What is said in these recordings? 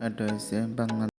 এটা হচ্ছে বাংলা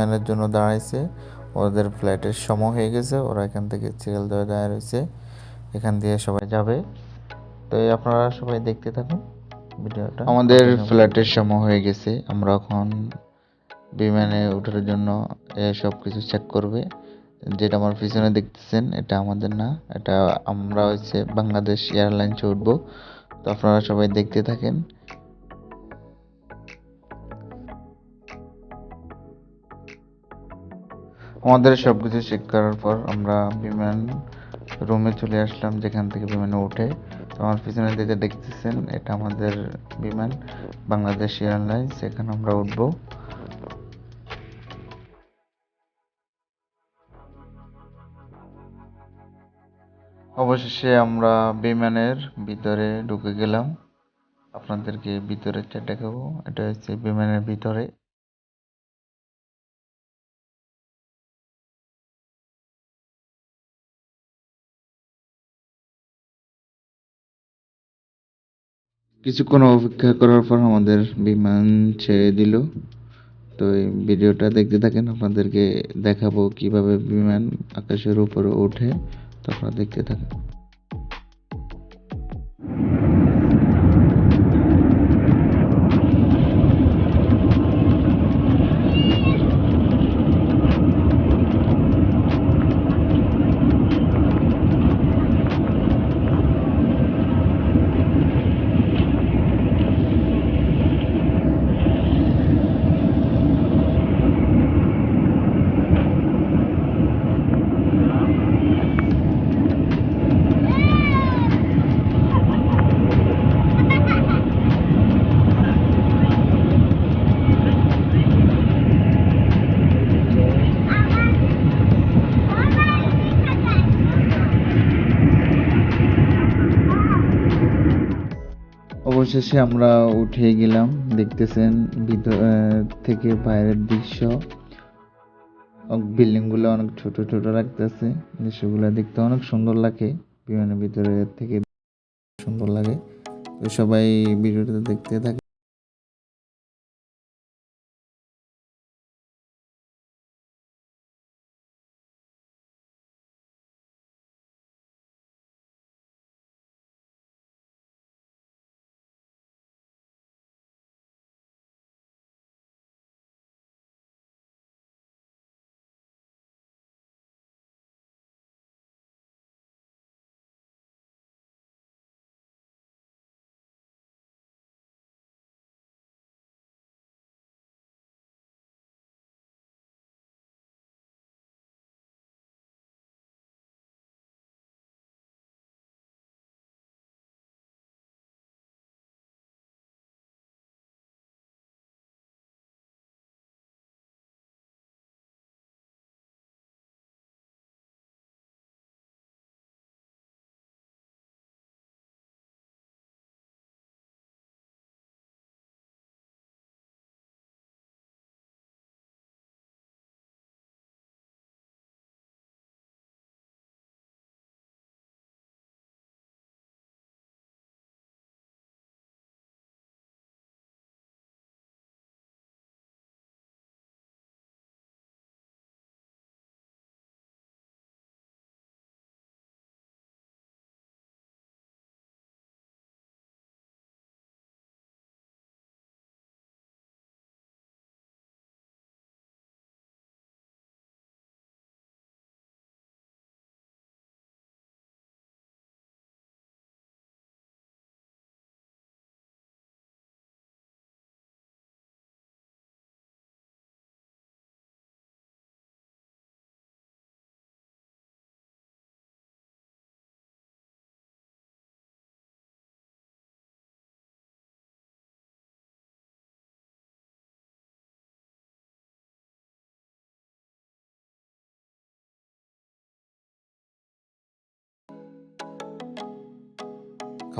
বিমানের জন্য দাঁড়াইছে। ওদের ফ্ল্যাটের সময় হয়ে গেছে, ওরা এখান থেকে সিরিয়াল ধরে দাঁড়িয়ে রয়েছে। এখান দিয়ে সবাই যাবে। তো আপনারা সবাই দেখতে থাকুন ভিডিওটা। আমাদের ফ্ল্যাটের সময় হয়ে গেছে, আমরা এখন বিমানে ওঠার জন্য সব কিছু চেক করবে। যেটা আমার পিছনে দেখতেছেন, এটা আমাদের না, এটা আমরা হচ্ছে বাংলাদেশ এয়ারলাইন্সে উঠবো। তো আপনারা সবাই দেখতে থাকেন। আমাদের সবকিছু চেক করার পর আমরা বিমান রুমে চলে আসলাম, যেখান থেকে বিমানে উঠে তো আমার পিছনে দিকে দেখতেছেন, এটা আমাদের বিমান, বাংলাদেশ এয়ারলাইন্স, এখানে আমরা উঠবো। অবশেষে আমরা বিমানের ভিতরে ঢুকে গেলাম। আপনাদেরকে ভিতরেরটা দেখাবো, এটা হচ্ছে বিমানের ভিতরে। কিছুক্ষণ অপেক্ষা করার পর আমাদের বিমান ছেড়ে দিল। তো এই ভিডিওটা দেখতে থাকেন, আপনাদেরকে দেখাবো কীভাবে বিমান আকাশের উপরে ওঠে। তো আপনারা দেখতে থাকেন। অবশেষে আমরা উঠে গেলাম, দেখতেছেন ভিতর থেকে বাইরের দৃশ্য। বিল্ডিংগুলো অনেক ছোট ছোট লাগতেছে, দৃশ্যগুলো দেখতে অনেক সুন্দর লাগে বিমানের ভিতরে থেকে সুন্দর লাগে। তো সবাই ভিডিওটা দেখতে থাকে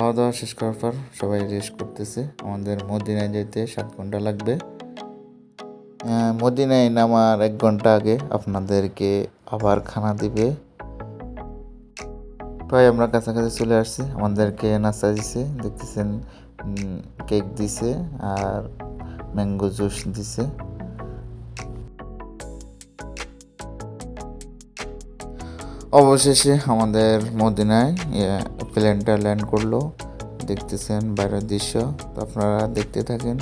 খাওয়া দাওয়া শেষ করার পর সবাই রেস্ট করতেছে। আমাদের মদিনায় যেতে সাত ঘণ্টা লাগবে। মদিনায় নামার এক ঘণ্টা আগে আপনাদেরকে আবার খানা দিবে। প্রায় আমরা কাছাকাছি চলে আসছি। আমাদেরকে নাস্তা দিছে, দেখতেছেন কেক দিছে আর ম্যাঙ্গো জুস দিছে। অবশেষে আমাদের মদিনায় প্লেনটা ল্যান্ড করল। দেখতেছেন বাইরের দৃশ্য তো আপনারা দেখতে থাকেন।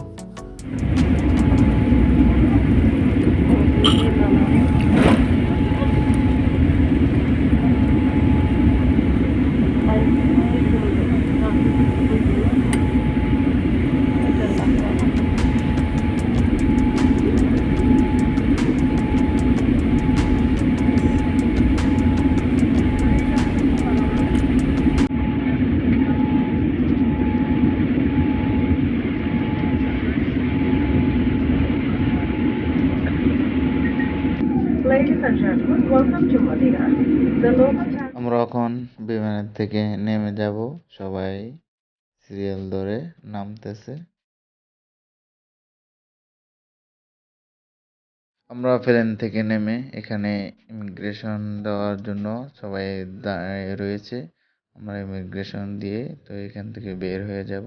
আমরা এখন বিমানের থেকে নেমে যাব। সবাই সিরিয়াল ধরে নামতেছে। আমরা প্লেন থেকে নেমে এখানে ইমিগ্রেশন দেওয়ার জন্য সবাই দাঁড়িয়ে রয়েছে। আমরা ইমিগ্রেশন দিয়ে তো এখান থেকে বের হয়ে যাব।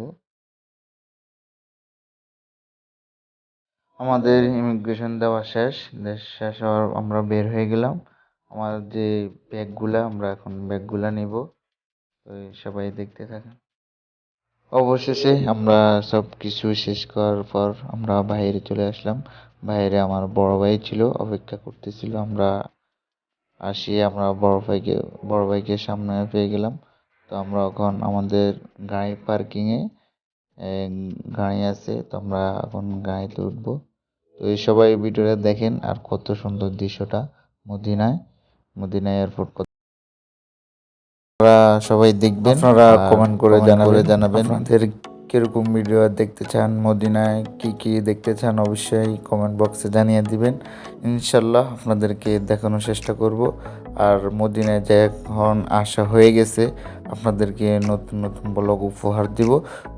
আমাদের ইমিগ্রেশন দেওয়া শেষ, দেশ শেষ হওয়ার আমরা বের হয়ে গেলাম। আমার যে ব্যাগগুলা আমরা এখন ব্যাগগুলা নিব। তো সবাই দেখতে থাকেন। অবশেষে আমরা সব কিছু শেষ করার পর আমরা বাইরে চলে আসলাম। বাইরে আমার বড় ভাই ছিল, অপেক্ষা করতেছিল আমরা। আসি আমরা বড় ভাইকে বড় ভাইকে সামনে পেয়ে গেলাম। তো আমরা এখন আমাদের গাড়ি পার্কিংয়ে গাড়ি আছে, তো আমরা এখন গাড়িতে উঠবো। তো এই সবাই ভিডিওটা দেখেন আর কত সুন্দর দৃশ্যটা মদিনায়। মদিনা এয়ারপোর্ট কত আপনারা সবাই দেখবেন আপনারা কমেন্ট করে জানাবেন জানাবেন। আপনাদের কীরকম ভিডিও দেখতে চান মদিনায় কি কি দেখতে চান অবশ্যই কমেন্ট বক্সে জানিয়ে দিবেন। ইনশাল্লাহ আপনাদেরকে দেখানোর চেষ্টা করব। আর মদিনায় যে এখন আসা হয়ে গেছে। আপনাদেরকে নতুন নতুন ব্লগ উপহার দিব।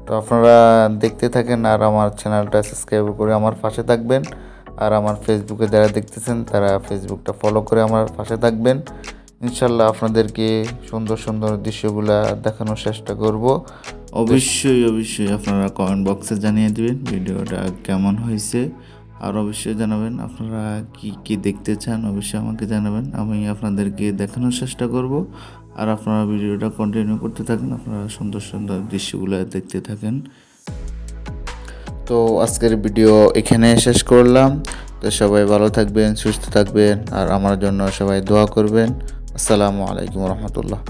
তো আপনারা দেখতে থাকেন আর আমার চ্যানেলটা সাবস্ক্রাইব করে আমার পাশে থাকবেন। আর আমার ফেসবুকে যারা দেখতেছেন, তারা ফেসবুকটা ফলো করে আমার পাশে থাকবেন। ইনশাল্লাহ আপনাদেরকে সুন্দর সুন্দর দৃশ্যগুলা দেখানোর চেষ্টা করব। অবশ্যই অবশ্যই আপনারা কমেন্ট বক্সে জানিয়ে দিবেন ভিডিওটা কেমন হয়েছে। আর অবশ্যই জানাবেন আপনারা কি কি দেখতে চান, অবশ্যই আমাকে জানাবেন। আমি আপনাদেরকে দেখানোর চেষ্টা করব। আর আপনারা ভিডিওটা কন্টিনিউ করতে থাকেন, আপনারা সুন্দর সুন্দর দৃশ্যগুলো দেখতে থাকেন। তো আজকের ভিডিও এখানে শেষ করলাম। তো সবাই ভালো থাকবেন, সুস্থ থাকবেন, আর আমার জন্য সবাই দোয়া করবেন। আসসালামু আলাইকুম রহমতুল্লাহ।